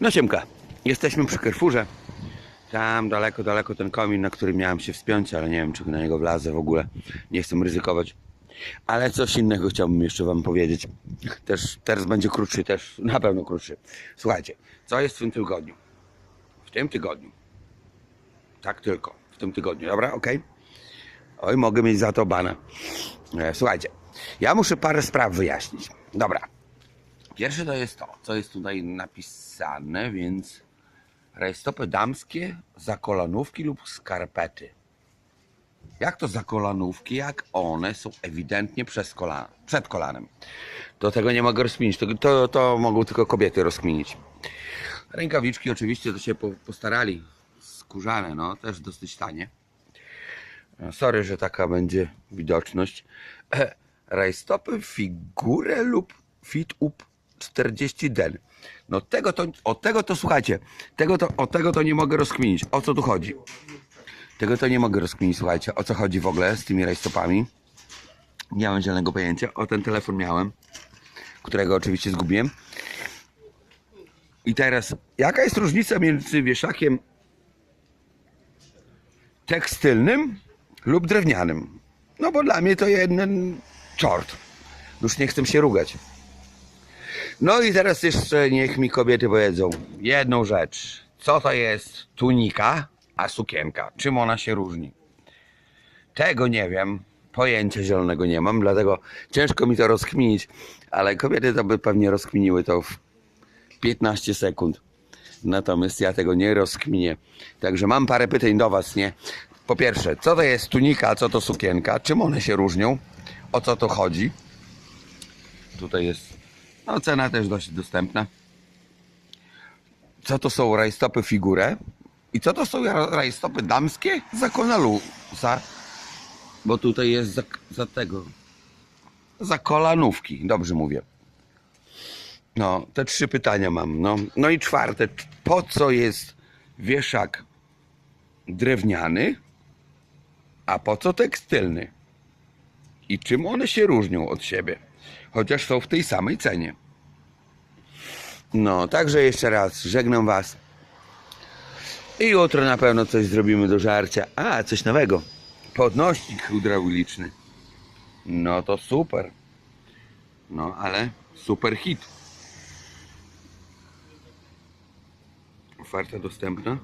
No Siemka, jesteśmy przy Carrefourze. Tam daleko, daleko ten komin, na który miałem się wspiąć, ale nie wiem, czy na niego wlazę w ogóle. Nie chcę ryzykować. Ale coś innego chciałbym jeszcze wam powiedzieć. Też teraz będzie krótszy, też na pewno krótszy. Słuchajcie, co jest w tym tygodniu? W tym tygodniu. Tak tylko. W tym tygodniu, dobra? Okej? Oj, mogę mieć za to bana. E, Słuchajcie, ja muszę parę spraw wyjaśnić. Dobra. Pierwsze to jest to, co jest tutaj napisane, więc rajstopy damskie, zakolanówki lub skarpety. Jak to zakolanówki, jak one są ewidentnie przez przed kolanem. To tego nie mogę rozkminić, to, to, to mogą tylko kobiety rozkminić. Rękawiczki oczywiście to się po, postarali, skórzane, no też dosyć tanie. E, Sorry, że taka będzie widoczność. E, Rajstopy, figurę lub fit up 40 den. No tego to, o tego to słuchajcie, tego to, o tego to nie mogę rozkminić. O co tu chodzi? Tego to nie mogę rozkminić, słuchajcie, o co chodzi w ogóle z tymi rajstopami. Nie mam zielonego pojęcia. O ten telefon miałem, którego oczywiście zgubiłem. I teraz, jaka jest różnica między wieszakiem tekstylnym lub drewnianym? No bo dla mnie to jeden czort. Już nie chcę się rugać. No i teraz jeszcze niech mi kobiety powiedzą jedną rzecz. Co to jest tunika, a sukienka? Czym ona się różni? Tego nie wiem. Pojęcia zielonego nie mam, dlatego ciężko mi to rozkminić, ale kobiety to by pewnie rozkminiły to w 15 sekund. Natomiast ja tego nie rozkminię. Także mam parę pytań do Was, nie? Po pierwsze, co to jest tunika, a co to sukienka? Czym one się różnią? O co to chodzi? Tutaj jest no, cena też dość dostępna. Co to są rajstopy figurę? I co to są ra- rajstopy damskie? Zakona lusa. Bo tutaj jest za, za tego. Za kolanówki, dobrze mówię. No, te trzy pytania mam. No, no i czwarte, po co jest wieszak drewniany, a po co tekstylny? I czym one się różnią od siebie? Chociaż są w tej samej cenie. No, także jeszcze raz żegnam Was. I jutro na pewno coś zrobimy do żarcia. A, coś nowego. Podnośnik hydrauliczny. No to super. No, ale super hit. Oferta dostępna.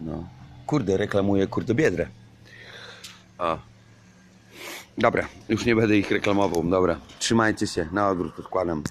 No. Kurde, reklamuję kurde biedrę. O. Dobra, już nie będę ich reklamował. Dobra, trzymajcie się. Na odwrót odkładam.